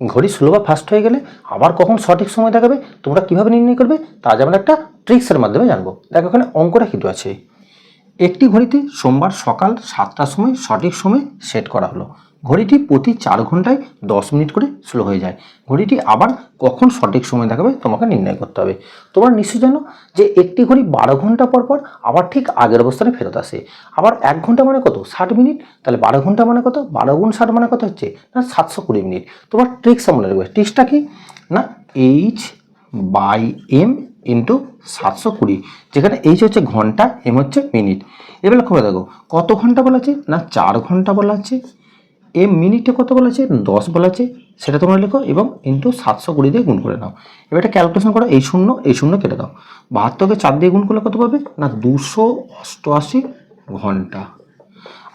ঘড়ি স্লো বা ফাস্ট হয়ে গেলে আবার কখন সঠিক সময় দেখাবে, তোমরা কীভাবে নির্ণয় করবে, তা আমরা একটা ট্রিক্সের মাধ্যমে জানব। দেখো, এখানে অঙ্কটা কিন্তু আছে। একটি ঘড়িতে সোমবার সকাল সাতটার সময় সঠিক সময় সেট করা হলো। ঘড়িটি প্রতি চার ঘন্টায় দশ মিনিট করে স্লো হয়ে যায়। ঘড়িটি আবার কখন সঠিক সময় দেখাবে তোমাকে নির্ণয় করতে হবে। তোমরা নিশ্চয়ই জানো যে একটি ঘড়ি বারো ঘণ্টা পর পর আবার ঠিক আগের অবস্থানে ফেরত আসে। আবার এক ঘণ্টা মানে কত? ষাট মিনিট? তাহলে বারো ঘণ্টা মানে কত? বারো গুণ ষাট মানে কত হচ্ছে? না, সাতশো কুড়ি মিনিট। তোমার ট্রিক্সটা মনে রাখবে ট্রিক্সটা কি? না এইচ বাই এম ইন্টু সাতশো কুড়ি, যেখানে এইচ হচ্ছে ঘণ্টা, এম হচ্ছে মিনিট। এবার লক্ষ্য করে দেখো, কত ঘণ্টা বলা আছে না চার ঘণ্টা বলা আছে? এম মিনিটে কত বলা আছে? দশ বলা আছে। সেটা তোমরা লেখো এবং ইন্টু সাতশো কুড়ি দিয়ে গুণ করে নাও। এবার এটা ক্যালকুলেশন করো, এই শূন্য এই শূন্য কেটে দাও। বাহাত্তরকে চার দিয়ে গুণ করলে কত পাবে? না, দুশো অষ্টআশি ঘণ্টা।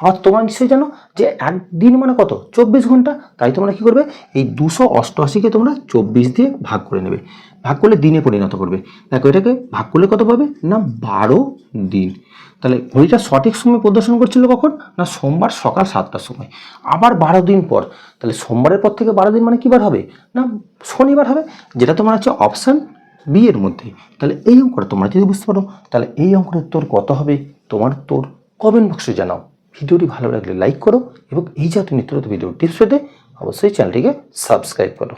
আবার তোমরা নিশ্চয়ই জানো যে একদিন মানে কত? চব্বিশ ঘণ্টা? তাই তোমরা কি করবে? এই দুশো অষ্টআশিকে তোমরা চব্বিশ দিয়ে ভাগ করে নেবে। ভাগ করলে দিনে পরিণত করবে। দেখো এটাকে ভাগ করলে কত পাবে? না, বারো দিন। তাহলে ঘড়িটা সঠিক সময় প্রদর্শন করছিল কখন? না, সোমবার সকাল সাতটার সময়। আবার বারো দিন পর। তাহলে সোমবারের পর থেকে বারো দিন মানে কী বার হবে? না, শনিবার হবে। যেটা তোমার হচ্ছে অপশান বি এর মধ্যে। তাহলে এই অঙ্কটা তোমরা যদি বুঝতে পারো, তাহলে এই অঙ্কের উত্তর কত হবে? তোমার উত্তর কমেন্ট বক্সে জানাও। ভিডিওটি ভালো লাগলে লাইক করো এবং এই জাতীয় নিত্য ভিডিও টিপস পেতে অবশ্যই চ্যানেলটিকে সাবস্ক্রাইব করো।